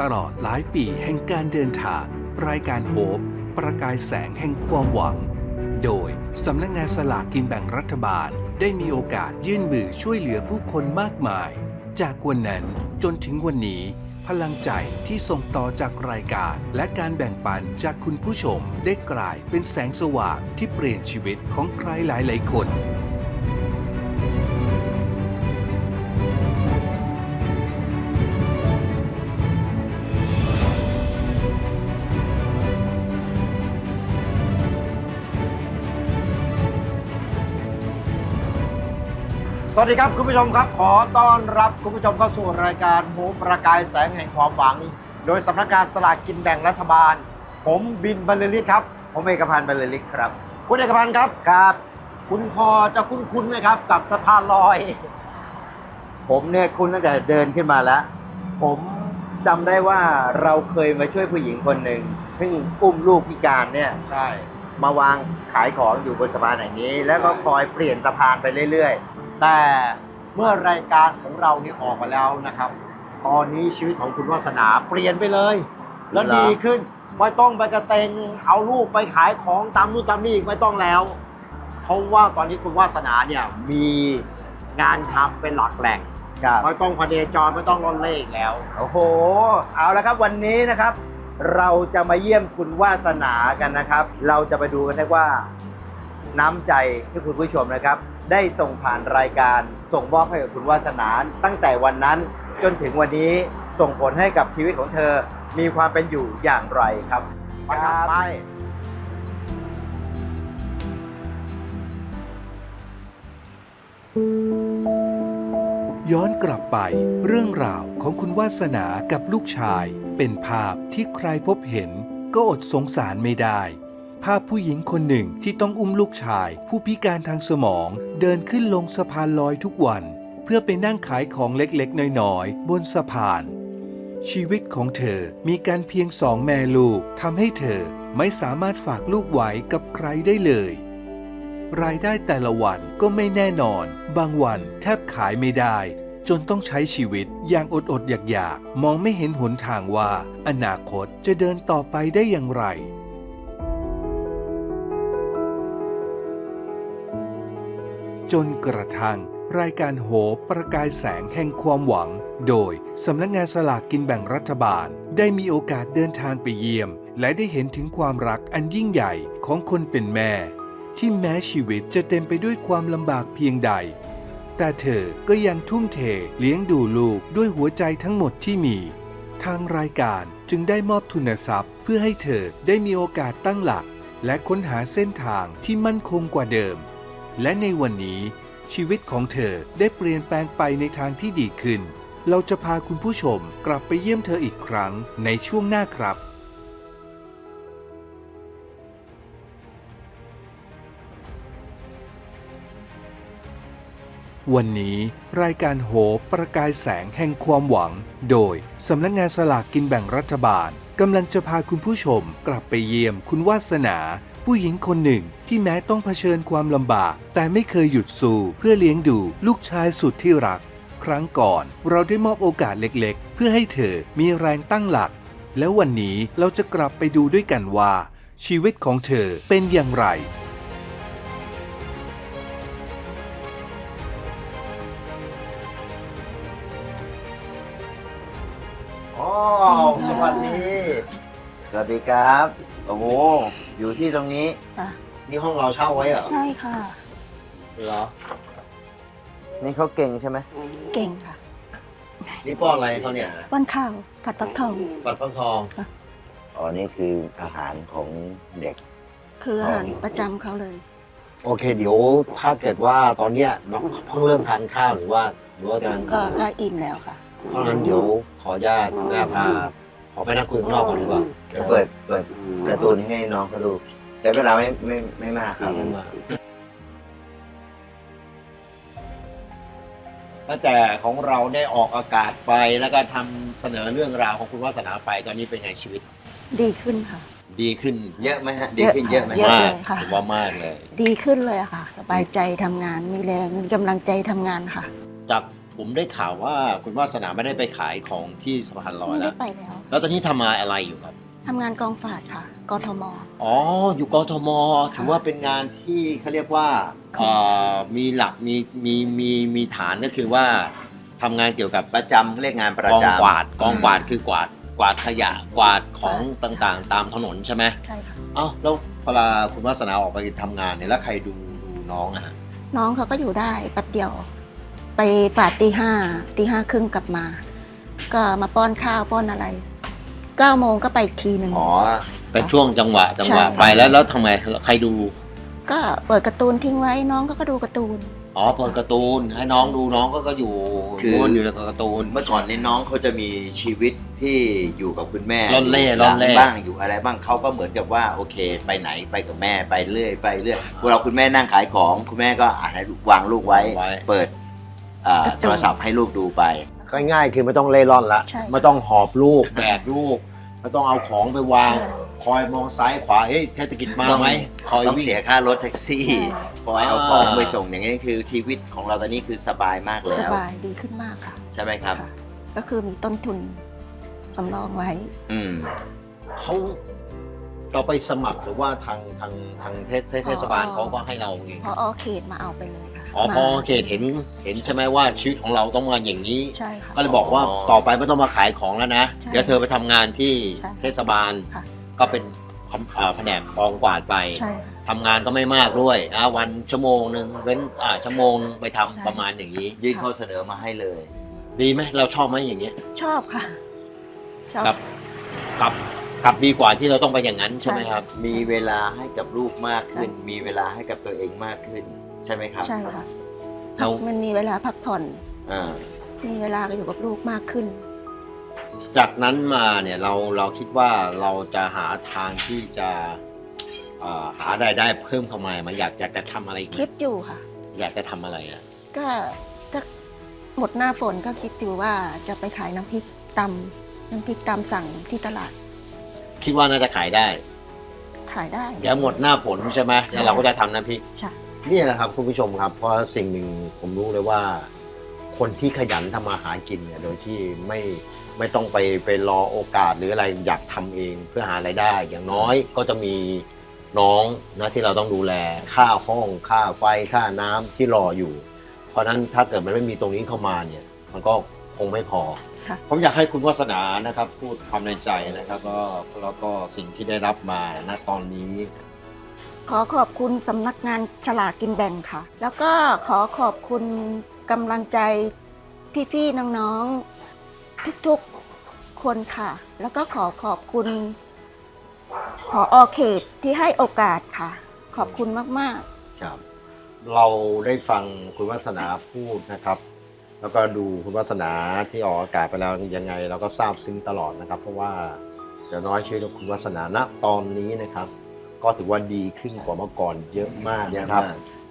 ตลอดหลายปีแห่งการเดินทาง รายการโฮปประกายแสงแห่งความหวัง โดยสำนักงานสลากกินแบ่งรัฐบาล ได้มีโอกาสยื่นมือช่วยเหลือผู้คนมากมาย จากวันนั้นจนถึงวันนี้ พลังใจที่ส่งต่อจากรายการ และการแบ่งปันจากคุณผู้ชมได้กลายเป็นแสงสว่างที่เปลี่ยนชีวิตของใครหลายๆคน วัสดีครับคุณผู้ชมครับ ขอต้อนรับคุณผู้ชมเข้าสู่รายการโหมประกายแสงแห่งความหวัง โดยสำนักงานสลากกินแบ่งรัฐบาล ผมบินบรรลือฤทธิ์ครับ ผมเอกพันธ์บรรลือฤทธิ์ครับ คุณเอกพันธ์ครับครับ คุณพอจะคุ้นๆไหมครับ กับสะพานลอย ผมเนี่ยคุณตั้งแต่เดินขึ้นมาแล้ว ผมจำได้ว่าเราเคยมาช่วยผู้หญิงคนหนึ่งซึ่งอุ้มลูกพิการเนี่ยใช่ มาวางขายของอยู่บนสะพานแห่งนี้ แล้วก็คอยเปลี่ยนสะพานไปเรื่อย แต่เมื่อรายการของเรานี่ออกมาแล้วนะครับ ตอนนี้ชีวิตของคุณวาสนาเปลี่ยนไปเลย แล้วดีขึ้นไม่ต้องไปกระเตงเอาลูกไปขายของตามนู่นตามนี่อีกไม่ต้องแล้ว เพราะว่าตอนนี้คุณวาสนาเนี่ยมีงานทำเป็นหลักแหล่งๆครับไม่ต้องพเนจรไม่ต้องร่อนเล่อีกแล้ว โอ้โห เอาละครับวันนี้นะครับ เราจะมาเยี่ยมคุณวาสนากันนะครับ เราจะไปดูกันนะว่า น้ำใจที่คุณผู้ชมนะครับ ได้ส่งผ่านรายการ ส่งมอบให้กับคุณวาสนาตั้งแต่วันนั้นจนถึงวันนี้ส่งผลให้กับชีวิตของเธอมีความเป็นอยู่อย่างไรครับไปครับไปย้อนกลับไปเรื่องราวของคุณวาสนากับลูกชาย เป็นภาพที่ใครพบเห็นก็อดสงสารไม่ได้ ภาพผู้หญิงคนหนึ่งที่ต้องอุ้มลูกชาย ผู้พิการทางสมองเดินขึ้นลงสะพานลอยทุกวัน เพื่อไปนั่งขายของเล็กๆ น้อยๆ บนสะพาน ชีวิตของเธอมีการเพียงสองแม่ลูกทำให้เธอไม่สามารถฝากลูกไว้กับใครได้เลย รายได้แต่ละวันก็ไม่แน่นอน บางวันแทบขายไม่ได้ จนต้องใช้ชีวิตอย่างอดอดๆอยากๆมองไม่เห็นหนทางว่า อนาคตจะเดินต่อไปได้อย่างไร จนกระทั่งรายการโหปประกายแสงแห่งความหวัง โดยสำนักงานสลากกินแบ่งรัฐบาล ได้มีโอกาสเดินทางไปเยี่ยม และได้เห็นถึงความรักอันยิ่งใหญ่ของคนเป็นแม่ ที่แม้ชีวิตจะเต็มไปด้วยความลำบากเพียงใด แต่เธอก็ยังทุ่มเทเลี้ยงดูลูกด้วยหัวใจทั้งหมดที่มี ทางรายการจึงได้มอบทุนทรัพย์ เพื่อให้เธอได้มีโอกาสตั้งหลัก และค้นหาเส้นทางที่มั่นคงกว่าเดิม และในวันนี้ชีวิตของเธอได้เปลี่ยนแปลงไปในทางที่ดีขึ้น เราจะพาคุณผู้ชมกลับไปเยี่ยมเธออีกครั้งในช่วงหน้าครับ วันนี้รายการโหปประกายแสงแห่งความหวัง โดยสำนักงานสลากกินแบ่งรัฐบาลกำลังจะพาคุณผู้ชมกลับไปเยี่ยมคุณวาสนาผู้หญิงคนหนึ่งที่แม้ต้องเผชิญความลำบาก แต่ไม่เคยหยุดสู้เพื่อเลี้ยงดูลูกชายสุดที่รัก ครั้งก่อนเราได้มอบโอกาสเล็กๆ เพื่อให้เธอมีแรงตั้งหลัก แล้ววันนี้เราจะกลับไปดูด้วยกันว่า ชีวิตของเธอเป็นอย่างไรอ๋อสวัสดี สวัสดีครับ โอ้โห อยู่ที่ตรงนี้ ค่ะ นี่ห้องเราเช่าไว้เหรอใช่ค่ะ เหรอ นี่เขาเก่งใช่ไหมเก่งค่ะนี่ป้อนอะไรเขาเนี่ยป้อนข้าวผัดฟักทองปัดฟักทอง อ๋อ นี่คืออาหารของเด็ก คืออาหารประจำเขาเลย โอเค เดี๋ยวถ้าเกิดว่าตอนเนี้ยน้องเพิ่งเริ่มทานข้าวหรือว่าหรือว่ากำลังก็ก็อิ่มแล้วค่ะ เพราะงั้นเดี๋ยวขออนุญาตแม่พาข อไปนั่งคุยข้างนอกก่อนดีกว่าจะเปิดเปิดการ์ตูนให้น้องเขาดู ใช้เวลาไม่ไม่ไม่มากครับตั้งแต่ของเราได้ออกอากาศไปแล้วก็ทำเสนอเรื่องราวของคุณวาสนาไปตอนนี้เป็นไงชีวิตดีขึ้นค่ะ ดีขึ้นเยอะไหมฮะดีขึ้นเยอะไหมเยอะมาเลกยค่ะ ผมว่ามากเลย ดีขึ้นเลยอะค่ะ สบายใจทำงานมีแรงมีกำลังใจทำงานค่ะ จาก ผมได้ข่าวว่าคุณวาสนาไม่ได้ไปขายของที่สะพานลอยไม่แล้ได้ว ไปแล้ว แล้วตอนนี้ทำมาอะไรอยู่ครับ ทำงานกองฝาดค่ะ กทม อ๋อ อยู่กทม ถือว่าเป็นงานที่เขาเรียกว่าเอ่อมีหลัก มี มี มี มีฐานก็คือว่าทำงานเกี่ยวกับประจำเรียกงานประกองจำกวาด กองกวาดคือกวาด กวาดขยะ กวาดของต่างๆ ตามถนนใช่ไหมใช่ค่ะ เอ้าแล้วเวลาคุณวาสนาออกไปทำงานเนี่ยแล้วใครดูดูน้องอะฮะน้องเขาก็อยู่ได้แป๊บเดียว ไปฝาดตีห้าตีห้าครึ่งกลับมา ก็มาป้อนข้าวป้อนอะไรเก้าโมงก็ไปอีกทีหนึ่ง อ๋อ เป็นช่วงจังหวะจังหวะใช่ ไปแล้วแล้วทำไมใครดู ก็เปิดการ์ตูนทิ้งไว้น้องก็ก็ดูการ์ตูน อ๋อเปิดการ์ตูนให้น้องดูน้องก็ก็อยู่คือ ม้วนอยู่ในการ์ตูน เมื่อก่อนนี้น้องเขาจะมีชีวิตที่อยู่กับคุณแม่ร่อนเล่ยู่ร่อนเล่บ้างอยู่อะไรบ้างเขาก็เหมือนกับว่าโอเค ไปไหนไปกับแม่ไปเรื่อยไปเรื่อยเวลาคุณแม่นั่งขายของคุณแม่ก็อาจให้วางลูกไว้ ไว้ เปิดอ่าการ์ตูน โทรศัพท์ให้ลูกดูไป ง่ายๆคือไม่ต้องเล่ร่อนละใช่ ไม่ต้องหอบลูกแบกลูกไม่ต้องเอาของไปวางใช่คอยมองซ้ายขวาเฮ้ยเทศกิจมาไหมคอยต้องวิ่ง เสียค่ารถแท็กซี่ใช่คอยเอาอ่าของไปส่งอย่างนี้คือชีวิตของเราตอนนี้คือสบายมากสแล้ว บายดีขึ้นมากค่ะใช่ไหมครับะก็คือมีต้นทุนสำรองไว้ อืม เขาเราไปสมัครหรือว่าทางทางทางเทศเทศบาลเขาก็ให้เราเอง พออเขตมาเอาไปเลยค่ะ อ๋อพอมาเขตเห็นเห็นใช่ไหมว่าชีวิตของเราต้องมาอย่างนี้ ใช่ค่ะ ก็เลยบอกว่าอ๋อ ต่อไปไม่ต้องมาขายของแล้วนะ ใช่เดี๋ยวเธอไปทำงานที่ใช่เทศบาล ค่ะ ก็เป็นอ่าแผนกกองกวาดไปใช่ค่ะทำงานก็ไม่มากด้วยอ่าวันชั่วโมงหนึ่งเว้นอ่าชั่วโมงหนึ่งไปทำใช่ ประมาณอย่างนี้ ยื่นข้อเสนอมาให้เลย ดีไหมเราชอบไหมอย่างเงี้ยชอบค่ะชอบ กับกับกับดีกว่าที่เราต้องไปอย่างนั้นใช่ไหมใช่ครับ มีเวลาให้กับลูกมากขึ้น มีเวลาให้กับตัวเองมากขึ้น ใช่ไหมครับ ใช่ค่ะเรามันมีเวลาพักผ่อน อ่า มีเวลาอยู่กับลูกมากขึ้น จากนั้นมาเนี่ยเราเราคิดว่าเราจะหาทางที่จะอ่าหารายได้เพิ่มเข้ามามาอยากอยากจะทำอะไรอีกไหมคิดอยู่ค่ะ อยากจะทำอะไรอะก็ถ้าหมดหน้าฝนก็คิดอยู่ว่าจะไปขายน้ำพริกตำน้ำพริกตำสั่งที่ตลาดคิดว่าน่าจะขายได้ ขายได้ เดี๋ยวหมดหน้าฝนใช่ไหมแล้วเราก็จะทำน้ำพริก ใช่ นี่แหละครับคุณผู้ชมครับ เพราะสิ่งหนึ่งผมรู้เลยว่า คนที่ขยันทำมาหากินเนี่ยโดยที่ไม่ไม่ต้องไปไปรอโอกาสหรืออะไรอยากทำเองเพื่อหารายได้ อย่างน้อยก็จะมีน้องนะที่เราต้องดูแลค่าห้องค่าไฟค่าน้ำที่รออยู่ เพราะฉะนั้นถ้าเกิดมันไม่มีตรงนี้เข้ามาเนี่ย มันก็คงไม่พอ ค่ะ ผมอยากให้คุณวาสนานะครับพูดความในใจนะครับแล้วแล้วก็สิ่งที่ได้รับมาณตอนนี้ ขอขอบคุณสำนักงานฉลากกินแบ่งค่ะ แล้วก็ขอขอบคุณกำลังใจพี่ๆน้องๆทุกๆคนค่ะ แล้วก็ขอขอบคุณขออเขตที่ให้โอกาสค่ะ ขอบคุณมากๆครับ เราได้ฟังคุณวัฒนาพูดนะครับ แล้วก็ดูคุณวัฒนาที่ออกอากาศไปแล้วยังไง เราก็ทราบซึ้งตลอดนะครับ เพราะว่าอย่างน้อยชีวิตขอคุณวัฒนาณตอนนี้นะครับ ก็ถือว่าดีขึ้นกว่าเมื่อก่อนเยอะมากนะครับ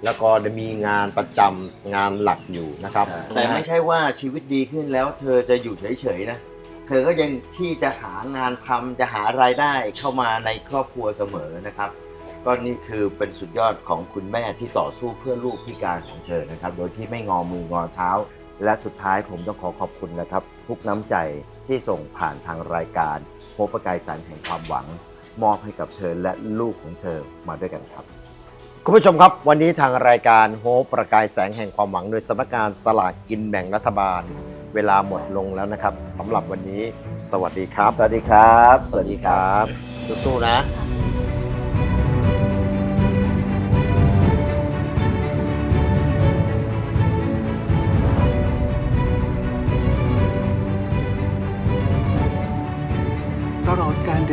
แล้วก็ได้มีงานประจำงานหลักอยู่นะครับแต่ไม่ใช่ว่าชีวิตดีขึ้นแล้วเธอจะอยู่เฉยๆนะ เธอก็ยังที่จะหางานทำจะหารายได้เข้ามาในครอบครัวเสมอนะครับ ก็นี่คือเป็นสุดยอดของคุณแม่ที่ต่อสู้เพื่อลูกพิการของเธอนะครับ โดยที่ไม่งอมืองอเท้า และสุดท้ายผมต้องขอขอบคุณนะครับ ทุกน้ำใจที่ส่งผ่านทางรายการโพบประกายสารแห่งความหวัง มอบให้กับเธอและลูกของเธอมาด้วยกันครับ คุณผู้ชมครับ วันนี้ทางรายการโฮปประกายแสงแห่งความหวังโดยสำนักงานสลากกินแบ่งรัฐบาล เวลาหมดลงแล้วนะครับสำหรับวันนี้ สวัสดีครับ สวัสดีครับ สวัสดีครับสู้ๆนะ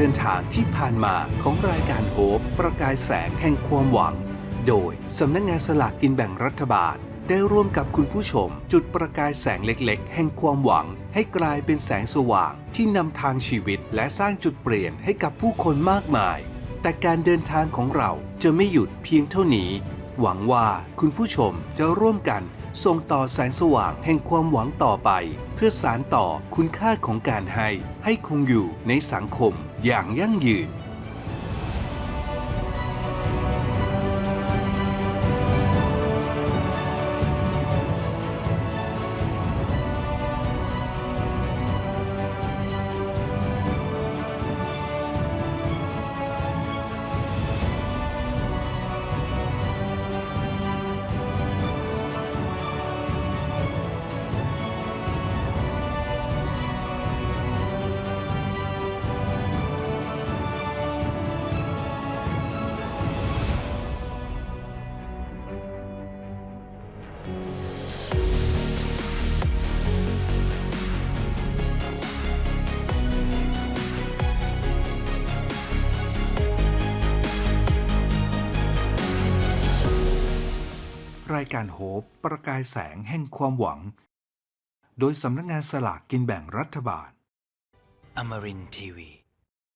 ดการเดินทางที่ผ่านมาของรายการโฮปประกายแสงแห่งความหวัง โดยสำนักงานสลากกินแบ่งรัฐบาล ได้ร่วมกับคุณผู้ชม จุดประกายแสงเล็ก ๆ แห่งความหวัง ให้กลายเป็นแสงสว่างที่นำทางชีวิตและสร้างจุดเปลี่ยนให้กับผู้คนมากมาย แต่การเดินทางของเราจะไม่หยุดเพียงเท่านี้ หวังว่าคุณผู้ชมจะร่วมกัน ส่งต่อแสงสว่างแห่งความหวังต่อไป เพื่อสารต่อคุณค่าของการให้ ให้คงอยู่ในสังคมอย่างยั่งยืนายการโฮปประกายแสงแห่งความหวัง โดยสำนักงานสลากกินแบ่งรัฐบาล Amarintv